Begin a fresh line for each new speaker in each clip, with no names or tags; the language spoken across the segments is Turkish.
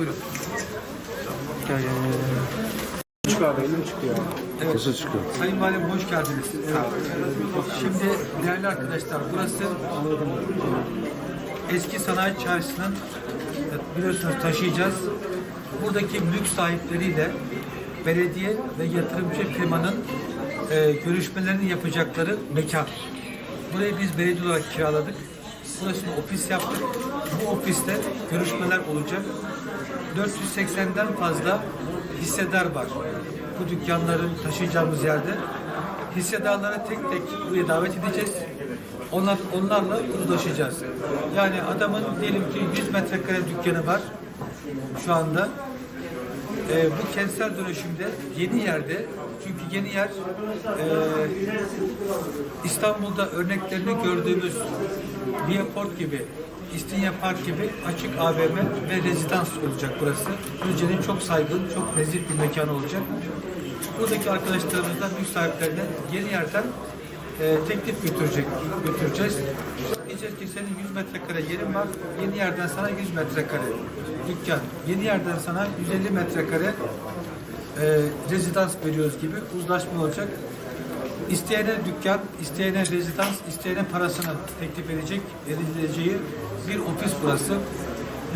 Buyurun.
Çık abi elim çıkıyor.
Evet.
Nasıl çıkıyor?
Sayın Valim hoş geldiniz. Şimdi değerli arkadaşlar burası eski sanayi çarşısının biliyorsunuz taşıyacağız. Buradaki mülk sahipleriyle belediye ve yatırımcı firmanın e, görüşmelerini yapacakları mekan. Burayı biz belediye olarak kiraladık. Burasını ofis yaptık. Bu ofiste görüşmeler olacak. 480'den fazla hissedar var. Bu dükkanların taşıyacağımız yerde. Hissedarları tek tek buraya davet edeceğiz. Onlar, onlarla uzlaşacağız. Yani adamın diyelim ki 100 metrekare dükkanı var şu anda. Ee, bu kentsel dönüşümde yeni yerde çünkü yeni yer e, İstanbul'da örneklerini gördüğümüz Viaport gibi, İstinye Park gibi açık AVM ve rezidans olacak burası. Düzce'nin çok saygın, çok nezih bir mekan olacak. Buradaki arkadaşlarımızdan, mülk sahiplerine yeni yerden e, teklif götürecek, götüreceğiz. Diyeceğiz ki senin 100 metrekare yerin var, yeni yerden sana 100 metrekare dükkan, yeni yerden sana 150 metrekare e, rezidans veriyoruz gibi uzlaşma olacak. İsteyene dükkan, isteyene rezidans, isteyene parasını teklif edecek, edileceği bir ofis burası.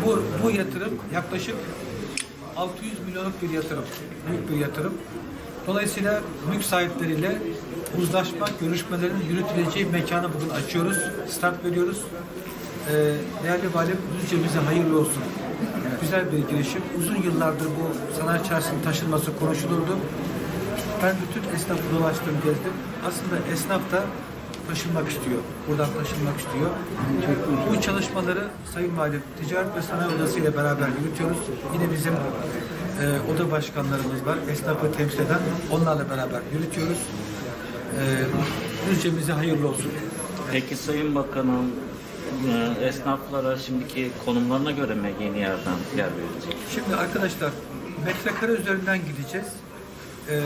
Bu, bu yatırım yaklaşık 600 milyonluk bir yatırım, büyük bir yatırım. Dolayısıyla mülk sahipleriyle uzlaşma, görüşmelerin yürütüleceği mekanı bugün açıyoruz, start veriyoruz. Ee, değerli valim, Düzce'mize hayırlı olsun. Güzel bir girişim. Uzun yıllardır bu sanayi çarşısının taşınması konuşulurdu. Ben bütün esnafı dolaştım, gezdim. Aslında esnaf da taşınmak istiyor. Buradan taşınmak istiyor. Bu çalışmaları Sayın Valim Ticaret ve Sanayi Odası ile beraber yürütüyoruz. Yine bizim e, oda başkanlarımız var. Esnafı temsil eden onlarla beraber yürütüyoruz. E, Düzce'mize hayırlı olsun.
Peki Sayın Bakanım, esnaflara şimdiki konumlarına göre mi yeni yerden yer verilecek?
Şimdi arkadaşlar metrekare üzerinden gideceğiz. Ee,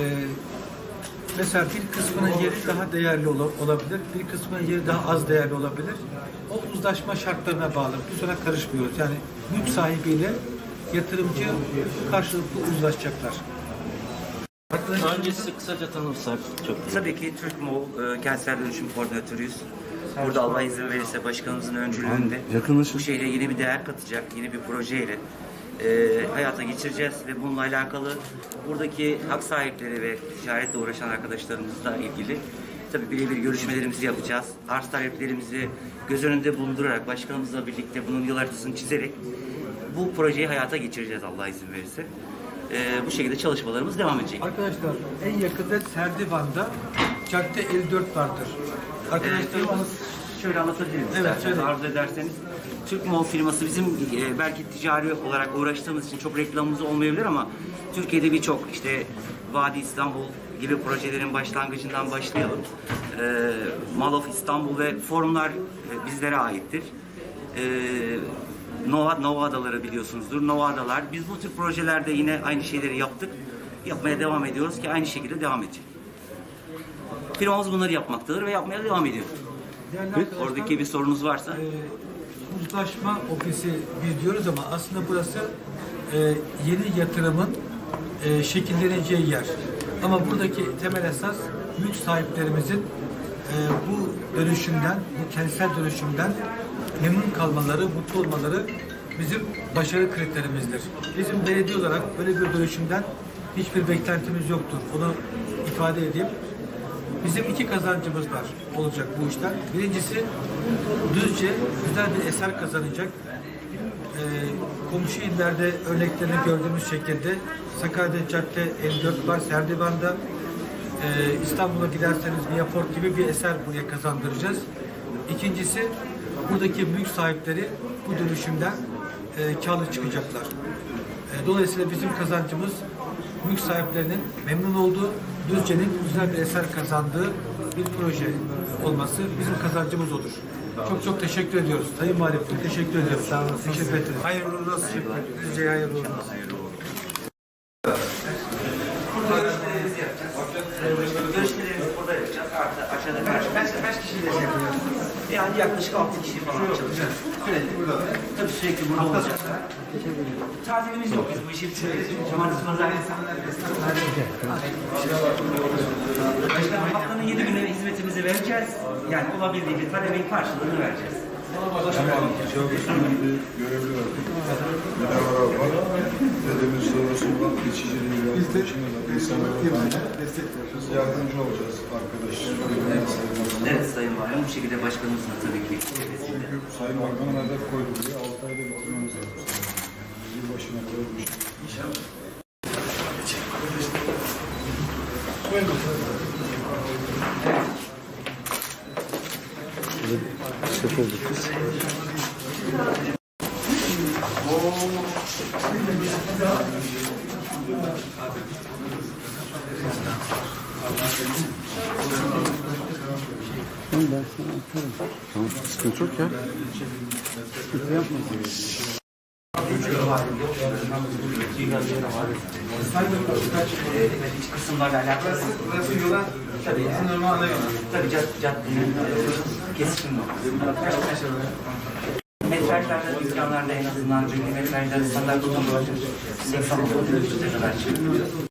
mesela bir kısmının yeri daha değerli ola- olabilir, bir kısmının yeri daha az değerli olabilir. O uzlaşma şartlarına bağlı. Biz ona karışmıyoruz. Yani mülk sahibiyle yatırımcı karşılıklı uzlaşacaklar.
Öncesi kısaca tanırsak çok iyi.
Tabii ki Türk Mol e, kentsel dönüşüm koordinatörüyüz. Burada Allah izin verirse başkanımızın öncülüğünde bu şehre yeni bir değer katacak, yeni bir projeyle e, hayata geçireceğiz ve bununla alakalı buradaki hak sahipleri ve ticaretle uğraşan arkadaşlarımızla ilgili tabii birebir görüşmelerimizi yapacağız. Arz taleplerimizi göz önünde bulundurarak başkanımızla birlikte bunun yol haritasını çizerek bu projeyi hayata geçireceğiz Allah izin verirse. E, bu şekilde çalışmalarımız devam edecek.
Arkadaşlar en yakında Serdivan'da Cadde 54 vardır. Arkadaşlarımız
Şöyle anlatabilirim
Evet,
isterseniz,
söyle.
arzu ederseniz. Türk Mall firması bizim e, belki ticari olarak uğraştığımız için çok reklamımız olmayabilir ama Türkiye'de birçok işte Vadi İstanbul gibi projelerin başlangıcından başlayalım. E, Mall of İstanbul ve forumlar e, bizlere aittir. E, Nova, Nova Adaları biliyorsunuzdur. Nova Adalar. Biz bu tür projelerde yine aynı şeyleri yaptık. Yapmaya devam ediyoruz ki aynı şekilde devam edecek. Firmamız bunları yapmaktadır ve yapmaya devam ediyor. Oradaki bir sorunuz varsa
e, uzlaşma ofisi biz diyoruz ama aslında burası e, yeni yatırımın e, şekilleneceği yer. Ama buradaki temel esas mülk sahiplerimizin e, bu dönüşümden, bu kentsel dönüşümden memnun kalmaları, mutlu olmaları bizim başarı kriterimizdir. Bizim belediye olarak böyle bir dönüşümden hiçbir beklentimiz yoktur. Onu ifade edeyim. Bizim iki kazancımız var olacak bu işten. Birincisi Düzce güzel bir eser kazanacak. Ee, komşu illerde örneklerini gördüğümüz şekilde Sakarya Cadde 54 var, Serdivan'da ee, İstanbul'a giderseniz Viaport gibi bir eser buraya kazandıracağız. İkincisi buradaki mülk sahipleri bu dönüşümden e, karlı çıkacaklar. E, Dolayısıyla bizim kazancımız mülk sahiplerinin memnun olduğu, Düzce'nin güzel bir eser kazandığı bir proje olması bizim kazancımız olur. Çok çok teşekkür ediyoruz. Sayın Valim teşekkür ediyorum. Sağ olun. Teşekkür ederim. Hayırlı uğurlu olsun. Düzce'ye hayırlı uğurlu olsun.
görüşmelerimizi yapacağız. Görüşmelerimizi burada yapacağız. Artı aşağıda karşı. Kaç, kaç kişiyle şey yapıyoruz? Yani yaklaşık 6 kişi falan çalışacak. Sürekli. Tabii sürekli burada olacaklar. Tatilimiz yok biz bu işi bitiriyoruz. Cumartesi pazar Haftanın 7 günü hizmetimizi vereceğiz. Yani olabildiğince talebin karşılığını vereceğiz.
görevli verdik. Binalar var. Dedemin sorusu var. Geçiciliği var. Biz de insanlara yardımcı olacağız arkadaş.
Evet Sayın Valim bu şekilde başkanımızın tabii ki.
Çünkü Sayın Bakan'ın hedef koydu buraya. 6 ayda bitirmemiz lazım. Yılbaşına kadar bir şey.
Şef olduk biz. Tamam ben sana atarım. Tamam sıkıntı yok ya. Sıkıntı yapma.
İç kısımlarla alakalı.
Burası yola
Tabii
bizim normal ana yola.
Tabii cad caddenin kesişim noktası. Metrajlarda, dükkanlarda en azından çünkü metrajlarda standart tutumlu 80 kadar çıkıyor.